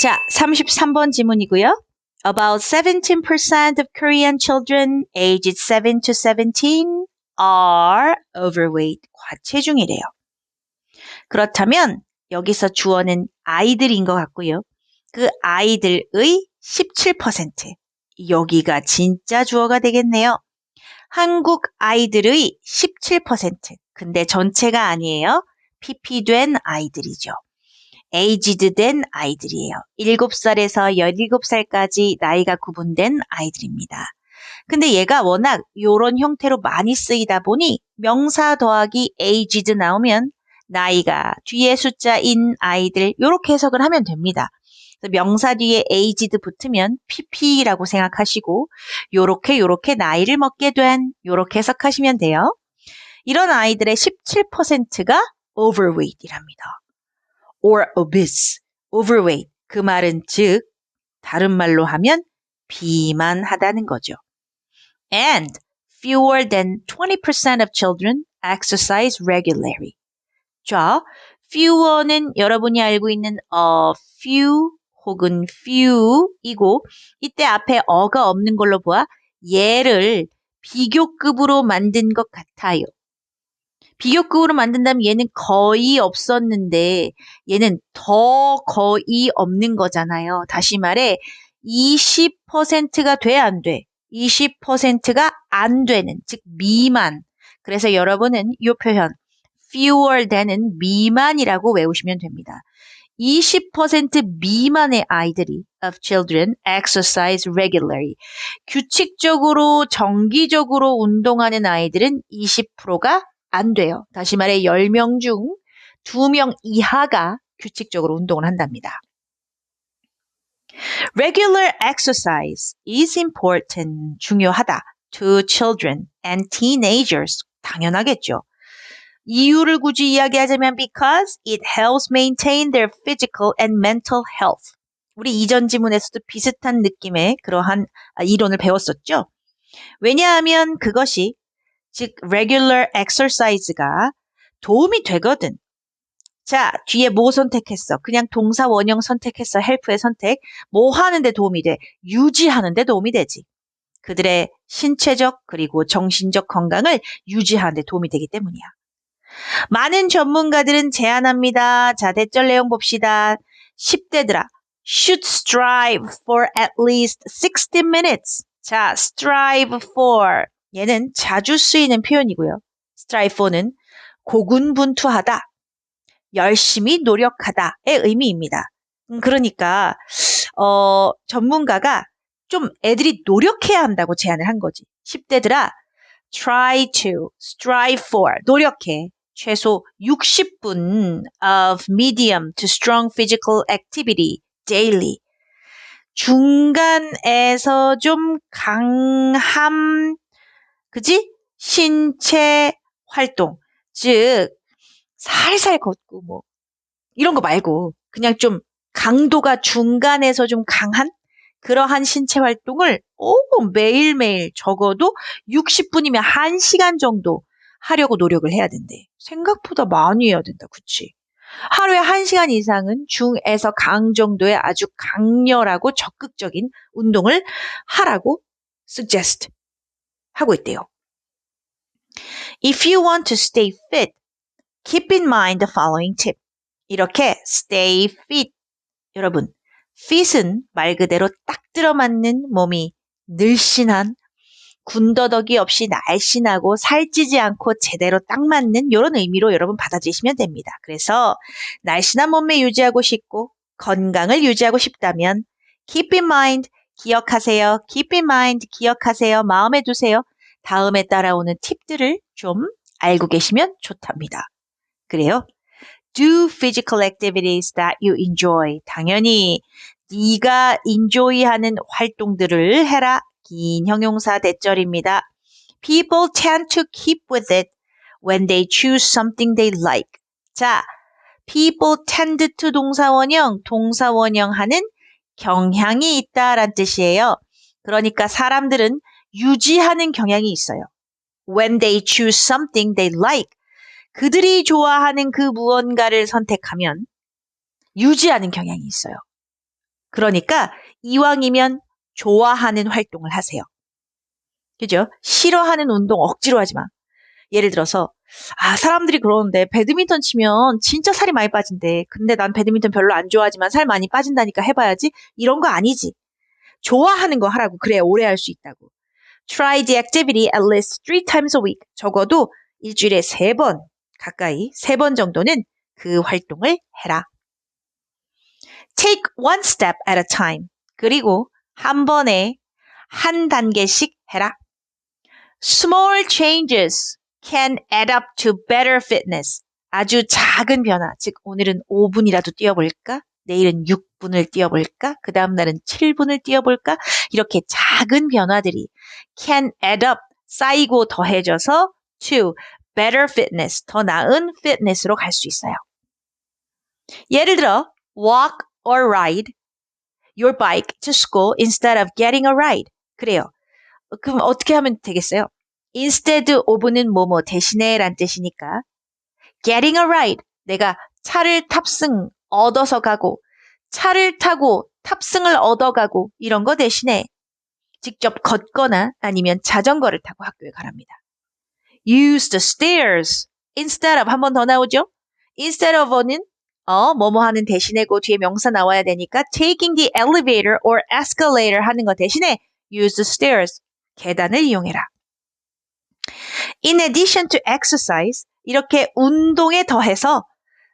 자, 33번 지문이고요. About 17% of Korean children aged 7 to 17 are overweight. 과체중이래요. 그렇다면 여기서 주어는 아이들인 것 같고요. 그 아이들의 17%. 여기가 진짜 주어가 되겠네요. 한국 아이들의 17%. 근데 전체가 아니에요. PP된 아이들이죠. Aged 된 아이들이에요. 7살에서 17살까지 나이가 구분된 아이들입니다. 근데 얘가 워낙 요런 형태로 많이 쓰이다 보니 명사 더하기 aged 나오면 나이가 뒤에 숫자인 아이들 요렇게 해석을 하면 됩니다. 명사 뒤에 aged 붙으면 pp라고 생각하시고 요렇게 요렇게 나이를 먹게 된 요렇게 해석하시면 돼요. 이런 아이들의 17%가 overweight이랍니다. Or obese, overweight. 그 말은 즉 다른 말로 하면 비만하다는 거죠. And fewer than 20% of children exercise regularly. 자, fewer는 여러분이 알고 있는 어, few 혹은 few이고 이때 앞에 어가 없는 걸로 보아 얘를 비교급으로 만든 것 같아요. 비교급으로 만든다면 얘는 거의 없었는데 얘는 더 거의 없는 거잖아요. 다시 말해 20%가 돼 안 돼? 20%가 안 되는 즉 미만. 그래서 여러분은 이 표현 fewer than은 미만이라고 외우시면 됩니다. 20% 미만의 아이들이 of children exercise regularly. 규칙적으로 정기적으로 운동하는 아이들은 20%가 안 돼요. 다시 말해 10명 중 2명 이하가 규칙적으로 운동을 한답니다. Regular exercise is important. 중요하다. To children and teenagers. 당연하겠죠. 이유를 굳이 이야기하자면 because it helps maintain their physical and mental health. 우리 이전 지문에서도 비슷한 느낌의 그러한 이론을 배웠었죠. 왜냐하면 그것이 즉 regular exercise가 도움이 되거든. 자, 뒤에 뭐 선택했어? 그냥 동사 원형 선택했어. help의 선택. 뭐 하는데 도움이 돼? 유지하는데 도움이 되지. 그들의 신체적 그리고 정신적 건강을 유지하는데 도움이 되기 때문이야. 많은 전문가들은 제안합니다. 자, 대절 내용 봅시다. 10대들아. should strive for at least 60 minutes. 자, strive for. 얘는 자주 쓰이는 표현이고요. strive for는 고군분투하다, 열심히 노력하다의 의미입니다. 음, 그러니까 어, 전문가가 좀 애들이 노력해야 한다고 제안을 한 거지. 10대들아, try to, strive for, 노력해. 최소 60분 of medium to strong physical activity daily. 중간에서 좀 강함, 그지? 신체 활동. 즉, 살살 걷고 뭐, 이런 거 말고, 그냥 좀 강도가 중간에서 좀 강한 그러한 신체 활동을 오, 매일매일 적어도 60분이면 1시간 정도 하려고 노력을 해야 된대. 생각보다 많이 해야 된다. 그치? 하루에 1시간 이상은 중에서 강 정도의 아주 강렬하고 적극적인 운동을 하라고 suggest 하고 있대요. If you want to stay fit, keep in mind the following tip. 이렇게 stay fit. 여러분, fit은 말 그대로 딱 들어맞는 몸이 늘씬한 군더더기 없이 날씬하고 살찌지 않고 제대로 딱 맞는 이런 의미로 여러분 받아주시면 됩니다. 그래서 날씬한 몸매 유지하고 싶고 건강을 유지하고 싶다면 keep in mind 기억하세요. keep in mind 기억하세요. 마음에 두세요. 다음에 따라오는 팁들을 좀 알고 계시면 좋답니다. 그래요? Do physical activities that you enjoy. 당연히 네가 enjoy하는 활동들을 해라. 긴 형용사 대절입니다. People tend to keep with it when they choose something they like. 자, people tend to 동사원형, 동사원형 하는 경향이 있다란 뜻이에요. 그러니까 사람들은 유지하는 경향이 있어요. When they choose something they like. 그들이 좋아하는 그 무언가를 선택하면 유지하는 경향이 있어요. 그러니까 이왕이면 좋아하는 활동을 하세요. 그죠? 싫어하는 운동 억지로 하지 마. 예를 들어서 아 사람들이 그러는데 배드민턴 치면 진짜 살이 많이 빠진대. 근데 난 배드민턴 별로 안 좋아하지만 살 많이 빠진다니까 해봐야지. 이런 거 아니지. 좋아하는 거 하라고 그래야 오래 할 수 있다고. Try the activity at least three times a week. 적어도 일주일에 세 번 가까이 세 번 정도는 그 활동을 해라. Take one step at a time. 그리고 한 번에 한 단계씩 해라. Small changes can add up to better fitness. 아주 작은 변화, 즉 오늘은 5분이라도 뛰어볼까? 내일은 6분을 뛰어볼까? 그 다음 날은 7분을 뛰어볼까? 이렇게 작은 변화들이 can add up, 쌓이고 더해져서 to better fitness, 더 나은 fitness로 갈 수 있어요. 예를 들어 walk or ride your bike to school instead of getting a ride. 그래요. 그럼 어떻게 하면 되겠어요? Instead of는 뭐뭐 대신에 란 뜻이니까 getting a ride 내가 차를 탑승 얻어서 가고 차를 타고 탑승을 얻어가고 이런 거 대신에 직접 걷거나 아니면 자전거를 타고 학교에 가랍니다. use the stairs instead of 한 번 더 나오죠? instead of는 어, 뭐뭐 하는 대신에고 뒤에 명사 나와야 되니까 taking the elevator or escalator 하는 거 대신에 use the stairs 계단을 이용해라. In addition to exercise, 이렇게 운동에 더해서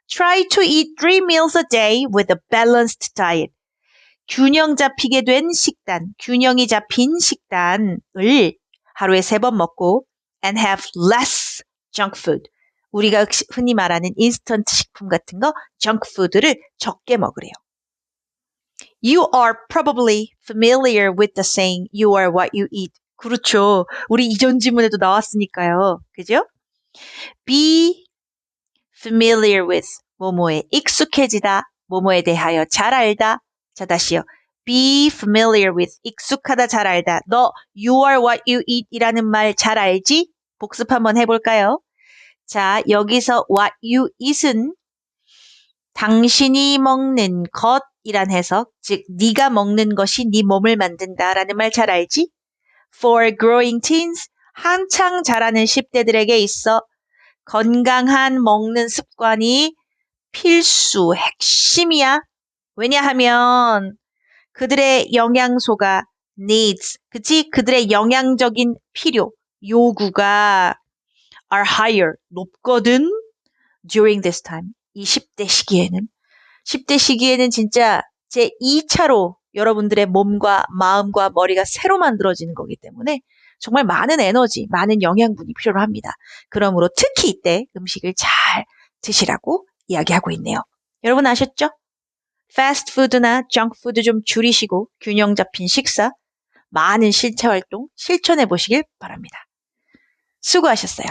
try to eat three meals a day with a balanced diet. 균형 잡히게 된 식단, 균형이 잡힌 식단을 하루에 세 번 먹고 and have less junk food. 우리가 흔히 말하는 인스턴트 식품 같은 거, junk food를 적게 먹으래요. You are probably familiar with the saying you are what you eat. 그렇죠. 우리 이전 지문에도 나왔으니까요. 그죠? Be familiar with 뭐뭐에 익숙해지다, 뭐뭐에 대하여 잘 알다. 자, 다시요. Be familiar with 익숙하다, 잘 알다. 너 you are what you eat 이라는 말 잘 알지? 복습 한번 해 볼까요? 자, 여기서 what you eat은 당신이 먹는 것이란 해석, 즉 네가 먹는 것이 네 몸을 만든다라는 말 잘 알지? For growing teens, 한창 자라는 10대들에게 있어 건강한 먹는 습관이 필수, 핵심이야. 왜냐하면 그들의 영양소가 needs, 그치? 그들의 영양적인 필요, 요구가 are higher, 높거든. during this time, 이 10대 시기에는. 10대 시기에는 진짜 제 2차로 여러분들의 몸과 마음과 머리가 새로 만들어지는 거기 때문에 정말 많은 에너지, 많은 영양분이 필요로 합니다. 그러므로 특히 이때 음식을 잘 드시라고 이야기하고 있네요. 여러분 아셨죠? 패스트푸드나 정크푸드 좀 줄이시고 균형 잡힌 식사, 많은 실체 활동 실천해 보시길 바랍니다. 수고하셨어요.